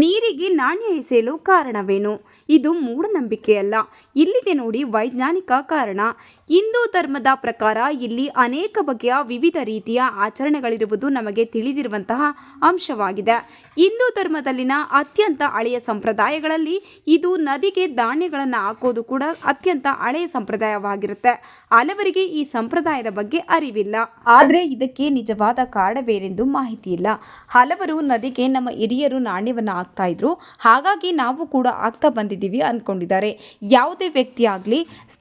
ನೀರಿಗೆ ನಾಣ್ಯ ಎಸೆಯಲು ಕಾರಣವೇನು? ಇದು ಮೂಢನಂಬಿಕೆಯಲ್ಲ. ಇಲ್ಲಿದೆ ನೋಡಿ ವೈಜ್ಞಾನಿಕ ಕಾರಣ. ಹಿಂದೂ ಧರ್ಮದ ಪ್ರಕಾರ ಇಲ್ಲಿ ಅನೇಕ ಬಗೆಯ ವಿವಿಧ ರೀತಿಯ ಆಚರಣೆಗಳಿರುವುದು ನಮಗೆ ತಿಳಿದಿರುವಂತಹ ಅಂಶವಾಗಿದೆ. ಹಿಂದೂ ಧರ್ಮದಲ್ಲಿನ ಅತ್ಯಂತ ಹಳೆಯ ಸಂಪ್ರದಾಯಗಳಲ್ಲಿ ಇದು ನದಿಗೆ ಧಾನ್ಯಗಳನ್ನು ಹಾಕೋದು ಕೂಡ ಅತ್ಯಂತ ಹಳೆಯ ಸಂಪ್ರದಾಯವಾಗಿರುತ್ತೆ. ಹಲವರಿಗೆ ಈ ಸಂಪ್ರದಾಯದ ಬಗ್ಗೆ ಅರಿವಿಲ್ಲ. ಆದರೆ ಇದಕ್ಕೆ ನಿಜವಾದ ಕಾರಣವೇನೆಂದು ಮಾಹಿತಿ ಇಲ್ಲ ಹಲವರು ನದಿಗೆ ನಮ್ಮ ಹಿರಿಯರು ನಾಣ್ಯವನ್ನು ಹಾಕ್ತಾ ಇದ್ರು. ಹಾಗಾಗಿ ನಾವು ಕೂಡ ಆಗ್ತಾ ಬಂದಿದ್ದೀವಿ ಅಂದ್ಕೊಂಡಿದ್ದಾರೆ ಯಾವುದೇ ವ್ಯಕ್ತಿ ಆಗಲಿ,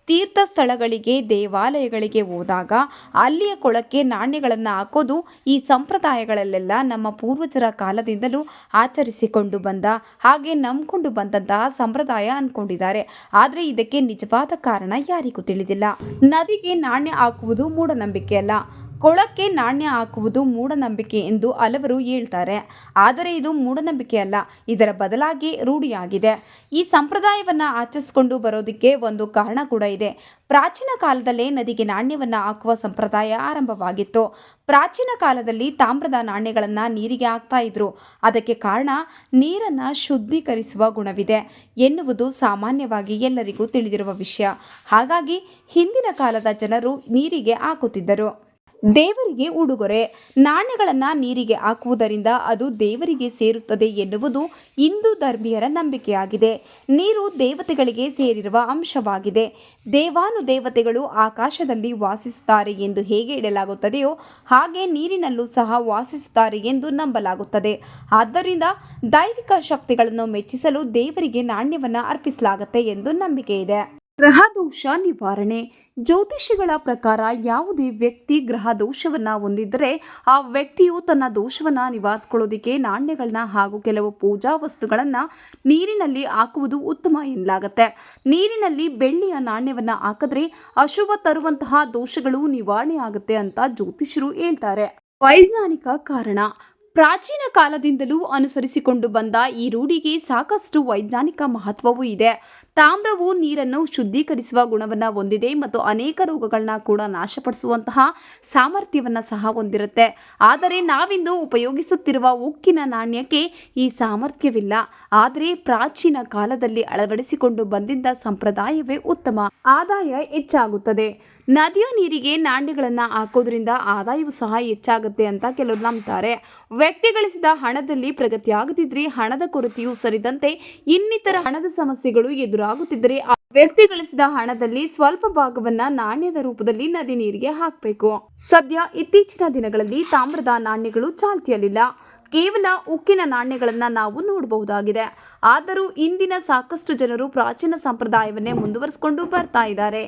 ತೀರ್ಥ ಸ್ಥಳಗಳಿಗೆ, ದೇವಾಲಯಗಳಿಗೆ ಹೋದಾಗ ಅಲ್ಲಿಯ ಕೊಳಕ್ಕೆ ನಾಣ್ಯಗಳನ್ನು ಹಾಕೋದು ಈ ಸಂಪ್ರದಾಯಗಳಲ್ಲೆಲ್ಲ ನಮ್ಮ ಪೂರ್ವಜರ ಕಾಲದಿಂದಲೂ ಆಚರಿಸಿಕೊಂಡು ಬಂದ, ಹಾಗೆ ನಂಬಿಕೊಂಡು ಬಂದಂತಹ ಸಂಪ್ರದಾಯ ಅಂದ್ಕೊಂಡಿದ್ದಾರೆ ಆದರೆ ಇದಕ್ಕೆ ನಿಜವಾದ ಕಾರಣ ಯಾರಿಗೂ ತಿಳಿದಿಲ್ಲ. ನದಿಗೆ ನಾಣ್ಯ ಹಾಕುವುದು ಮೂಢನಂಬಿಕೆ ಅಲ್ಲ. ಕೊಳಕ್ಕೆ ನಾಣ್ಯ ಹಾಕುವುದು ಮೂಢನಂಬಿಕೆ ಎಂದು ಹಲವರು ಹೇಳ್ತಾರೆ. ಆದರೆ ಇದು ಮೂಢನಂಬಿಕೆ ಅಲ್ಲ, ಇದರ ಬದಲಾಗಿ ರೂಢಿಯಾಗಿದೆ. ಈ ಸಂಪ್ರದಾಯವನ್ನು ಆಚರಿಸಿಕೊಂಡು ಬರೋದಕ್ಕೆ ಒಂದು ಕಾರಣ ಕೂಡ ಇದೆ. ಪ್ರಾಚೀನ ಕಾಲದಲ್ಲೇ ನದಿಗೆ ನಾಣ್ಯವನ್ನು ಹಾಕುವ ಸಂಪ್ರದಾಯ ಆರಂಭವಾಗಿತ್ತು. ಪ್ರಾಚೀನ ಕಾಲದಲ್ಲಿ ತಾಮ್ರದ ನಾಣ್ಯಗಳನ್ನು ನೀರಿಗೆ ಹಾಕ್ತಾ ಇದ್ರು. ಅದಕ್ಕೆ ಕಾರಣ ನೀರನ್ನು ಶುದ್ಧೀಕರಿಸುವ ಗುಣವಿದೆ ಎನ್ನುವುದು ಸಾಮಾನ್ಯವಾಗಿ ಎಲ್ಲರಿಗೂ ತಿಳಿದಿರುವ ವಿಷಯ. ಹಾಗಾಗಿ ಹಿಂದಿನ ಕಾಲದ ಜನರು ನೀರಿಗೆ ಹಾಕುತ್ತಿದ್ದರು. ದೇವರಿಗೆ ಉಡುಗೊರೆ. ನಾಣ್ಯಗಳನ್ನು ನೀರಿಗೆ ಹಾಕುವುದರಿಂದ ಅದು ದೇವರಿಗೆ ಸೇರುತ್ತದೆ ಎನ್ನುವುದು ಹಿಂದೂ ಧರ್ಮೀಯರ ನಂಬಿಕೆಯಾಗಿದೆ. ನೀರು ದೇವತೆಗಳಿಗೆ ಸೇರಿರುವ ಅಂಶವಾಗಿದೆ. ದೇವಾನುದೇವತೆಗಳು ಆಕಾಶದಲ್ಲಿ ವಾಸಿಸುತ್ತಾರೆ ಎಂದು ಹೇಗೆ ಇಡಲಾಗುತ್ತದೆಯೋ ಹಾಗೆ ನೀರಿನಲ್ಲೂ ಸಹ ವಾಸಿಸುತ್ತಾರೆ ಎಂದು ನಂಬಲಾಗುತ್ತದೆ. ಆದ್ದರಿಂದ ದೈವಿಕ ಶಕ್ತಿಗಳನ್ನು ಮೆಚ್ಚಿಸಲು ದೇವರಿಗೆ ನಾಣ್ಯವನ್ನು ಅರ್ಪಿಸಲಾಗುತ್ತೆ ಎಂದು ನಂಬಿಕೆ ಇದೆ ಗ್ರಹದೋಷ ನಿವಾರಣೆ. ಜ್ಯೋತಿಷಿಗಳ ಪ್ರಕಾರ ಯಾವುದೇ ವ್ಯಕ್ತಿ ಗ್ರಹ ದೋಷವನ್ನು ಹೊಂದಿದ್ದರೆ ಆ ವ್ಯಕ್ತಿಯು ತನ್ನ ದೋಷವನ್ನು ನಿವಾರಿಸ್ಕೊಳ್ಳೋದಕ್ಕೆ ನಾಣ್ಯಗಳನ್ನ ಹಾಗೂ ಕೆಲವು ಪೂಜಾ ವಸ್ತುಗಳನ್ನು ನೀರಿನಲ್ಲಿ ಹಾಕುವುದು ಉತ್ತಮ ಎನ್ನಲಾಗುತ್ತೆ. ನೀರಿನಲ್ಲಿ ಬೆಳ್ಳಿಯ ನಾಣ್ಯವನ್ನು ಹಾಕಿದ್ರೆ ಅಶುಭ ತರುವಂತಹ ದೋಷಗಳು ನಿವಾರಣೆ ಆಗುತ್ತೆ ಅಂತ ಜ್ಯೋತಿಷರು ಹೇಳ್ತಾರೆ. ವೈಜ್ಞಾನಿಕ ಕಾರಣ. ಪ್ರಾಚೀನ ಕಾಲದಿಂದಲೂ ಅನುಸರಿಸಿಕೊಂಡು ಬಂದ ಈ ರೂಢಿಗೆ ಸಾಕಷ್ಟು ವೈಜ್ಞಾನಿಕ ಮಹತ್ವವೂ ಇದೆ. ತಾಮ್ರವು ನೀರನ್ನು ಶುದ್ಧೀಕರಿಸುವ ಗುಣವನ್ನು ಹೊಂದಿದೆ ಮತ್ತು ಅನೇಕ ರೋಗಗಳನ್ನ ಕೂಡ ನಾಶಪಡಿಸುವಂತಹ ಸಾಮರ್ಥ್ಯವನ್ನು ಸಹ ಹೊಂದಿರುತ್ತೆ. ಆದರೆ ನಾವಿಂದು ಉಪಯೋಗಿಸುತ್ತಿರುವ ಉಕ್ಕಿನ ನಾಣ್ಯಕ್ಕೆ ಈ ಸಾಮರ್ಥ್ಯವಿಲ್ಲ. ಆದರೆ ಪ್ರಾಚೀನ ಕಾಲದಲ್ಲಿ ಅಳವಡಿಸಿಕೊಂಡು ಬಂದಿದ್ದ ಸಂಪ್ರದಾಯವೇ ಉತ್ತಮ. ಆದಾಯ ಹೆಚ್ಚಾಗುತ್ತದೆ. ನದಿಯ ನೀರಿಗೆ ನಾಣ್ಯಗಳನ್ನು ಹಾಕೋದ್ರಿಂದ ಆದಾಯವೂ ಸಹ ಹೆಚ್ಚಾಗುತ್ತೆ ಅಂತ ಕೆಲವರು ನಂಬ್ತಾರೆ. ವ್ಯಕ್ತಿ ಗಳಿಸಿದ ಹಣದಲ್ಲಿ ಪ್ರಗತಿಯಾಗದಿದ್ರೆ ಹಣದ ಕೊರತೆಯೂ ಸರಿದಂತೆ ಇನ್ನಿತರ ಹಣದ ಸಮಸ್ಯೆಗಳು ಎದುರಾಗುತ್ತಿದ್ದರೆ ವ್ಯಕ್ತಿ ಗಳಿಸಿದ ಹಣದಲ್ಲಿ ಸ್ವಲ್ಪ ಭಾಗವನ್ನ ನಾಣ್ಯದ ರೂಪದಲ್ಲಿ ನದಿ ನೀರಿಗೆ ಹಾಕಬೇಕು. ಸದ್ಯ ಇತ್ತೀಚಿನ ದಿನಗಳಲ್ಲಿ ತಾಮ್ರದ ನಾಣ್ಯಗಳು ಚಾಲ್ತಿಯಲ್ಲಿಲ್ಲ. ಕೇವಲ ಉಕ್ಕಿನ ನಾಣ್ಯಗಳನ್ನು ನಾವು ನೋಡಬಹುದಾಗಿದೆ. ಆದರೂ ಇಂದಿನ ಸಾಕಷ್ಟು ಜನರು ಪ್ರಾಚೀನ ಸಂಪ್ರದಾಯವನ್ನೇ ಮುಂದುವರಿಸಿಕೊಂಡು ಬರ್ತಾ ಇದ್ದಾರೆ.